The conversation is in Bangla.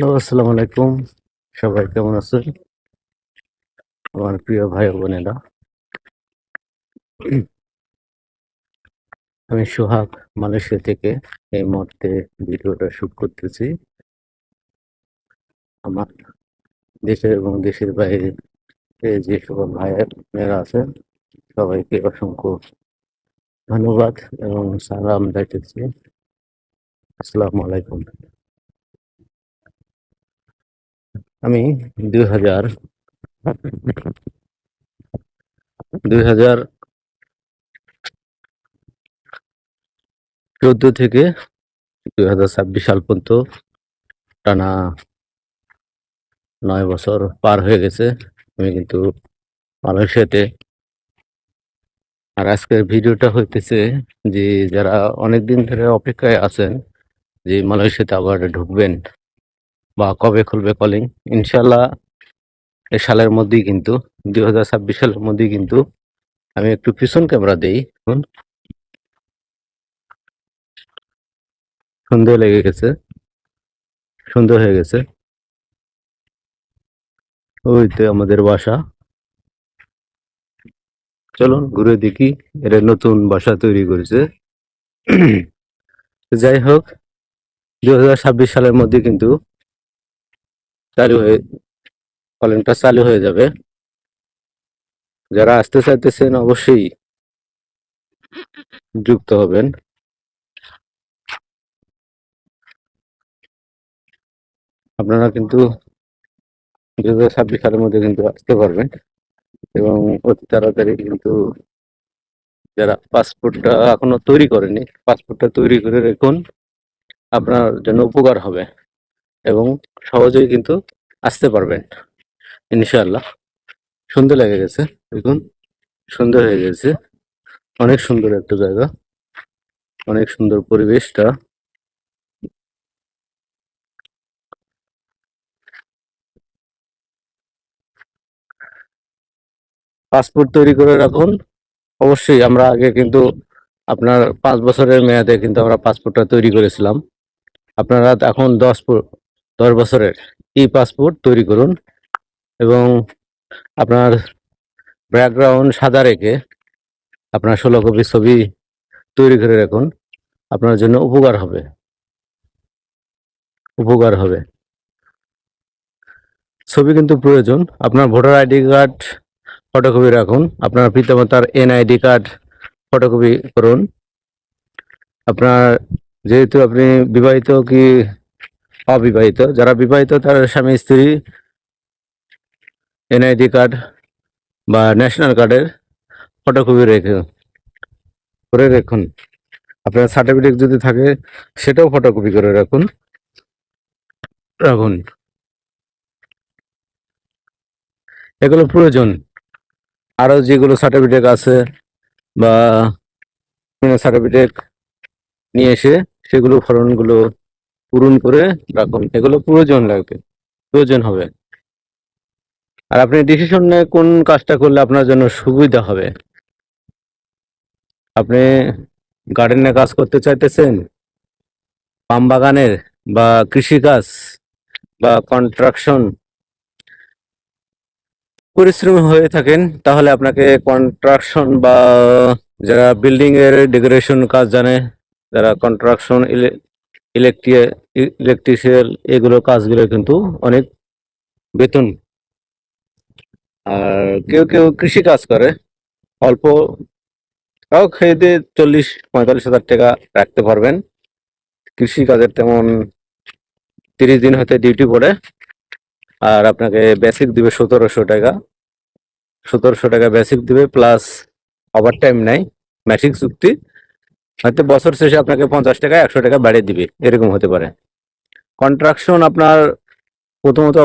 হ্যালো, আসসালামু আলাইকুম। সবাই কেমন আছেন? আমার প্রিয় ভাই বোনেরা। আমি সোহাগ মালয়েশিয়া থেকে এই মুহূর্তে ভিডিওটা শুট করতেছি। আমার দেশের এবং দেশের বাইরে যে সকল ভাইয়েরা আছেন, সবাইকে অসংখ্য ধন্যবাদ এবং সালাম যাইতেছি আসসালামু আলাইকুম। আমি দুই হাজার দুই হাজার চোদ্দ থেকে দুই হাজার ছাব্বিশ সাল পর্যন্ত টানা নয় বছর পার হয়ে গেছে। আমি কিন্তু মালয়েশিয়াতে। আর আজকের ভিডিওটা হইতেছে যে, যারা অনেক দিন ধরে অপেক্ষায় আছেন, যে মালয়েশিয়াতে আবার ঢুকবেন বা কবে খুলবে কলিং ইনশাল্লাহ এ সালের মধ্যেই কিন্তু, দুই হাজার ছাব্বিশ সালের মধ্যেই কিন্তু আমি একটু পিছন ক্যামেরা দিই। এখন সুন্দর লেগে গেছে। সুন্দর হয়ে গেছে। ওই তো আমাদের বাসা। চলুন ঘুরে দেখি, এরা নতুন বাসা তৈরি করেছে। যাই হোক, দুই হাজার ছাব্বিশ সালের মধ্যে কিন্তু চালু হয়ে কলিংটা চালু হয়ে যাবে। যারা আসতে চাইতেছেন অবশ্যই যুক্ত হবেন। আপনারা কিন্তু দু হাজার ছাব্বিশ সালের মধ্যে কিন্তু আসতে পারবেন এবং অতি তাড়াতাড়ি কিন্তু যারা পাসপোর্টটা এখনও তৈরি করেনি, পাসপোর্টটা তৈরি করে রাখুন। আপনার জন্য উপকার হবে। এবং সহজেই কিন্তু আসতে পারবেন। ইনশাআল্লাহ। সুন্দর লেগে গেছে, দেখুন। সুন্দর হয়ে গেছে। অনেক সুন্দর একটা জায়গা। অনেক সুন্দর পরিবেশটা। পাসপোর্ট তৈরি করে রাখুন। অবশ্যই আমরা আগে কিন্তু আপনার পাঁচ বছরের মেয়াদে কিন্তু আমরা পাসপোর্টটা তৈরি করেছিলাম। আপনারা এখন দশ দশ বছরের ই পাসপোর্ট তৈরি করুন এবং আপনার ব্যাকগ্রাউন্ড সাদা রেখে আপনার ষোলো কপি ছবি তৈরি করে রাখুন। আপনার জন্য উপকার হবে। উপকার হবে। ছবি কিন্তু প্রয়োজন। আপনার ভোটার আইডি কার্ড, ফটোকপি রাখুন। আপনার পিতামাতার এনআইডি কার্ড, ফটোকপি করুন। আপনার যেহেতু আপনি বিবাহিত কি অবিবাহিত, যারা বিবাহিত তার স্বামী, স্ত্রী, এনআইডি কার্ড বা ন্যাশনাল কার্ডের ফটোকপি রেখে, করে রাখুন। আপনার সার্টিফিকেট যদি থাকে, সেটাও ফটোকপি করে রাখুন। রাখুন। এগুলো প্রয়োজন। আরও যেগুলো সার্টিফিকেট আছে বা সার্টিফিকেট নিয়ে এসে সেগুলো ফর্মগুলো পূরণ করে রাখুন। এগুলো প্রয়োজন লাগবে। প্রয়োজন হবে। আর আপনি ডিসিশন নিয়ে কোন কাজটা করলে আপনার জন্য সুবিধা হবে? আপনি গার্ডেনে কাজ করতে চাইতেছেন? পাম বাগানের বা কৃষিকাজ বা কন্ট্রাকশন পরিশ্রমী হয়ে থাকেন, তাহলে আপনাকে কন্ট্রাকশন বা যারা বিল্ডিং এর ডেকোরেশন কাজ জানে, যারা কন্ট্রাকশন ইলেকট্রিক ইলেকট্রিশিয়াল এগুলো কাজগুলো কিন্তু অনেক বেতন। আর কেউ কেউ কৃষি কাজ করে, অল্প তাও খেয়ে দিয়ে চল্লিশ, পঁয়তাল্লিশ হাজার টাকা রাখতে পারবেন। কৃষি কাজের তেমন তিরিশ দিন হতে ডিউটি পড়ে, আর আপনাকে বেসিক দিবে সতেরোশো টাকা। সতেরোশো টাকা বেসিক দিবে প্লাস ওভার টাইম নাই ম্যাসিক চুক্তি। হয়তো বছর শেষে আপনাকে পঞ্চাশ টাকা, একশো টাকা বাড়িয়ে দিবে। এরকম হতে পারে। কন্ট্রাকশন আপনার প্রথমত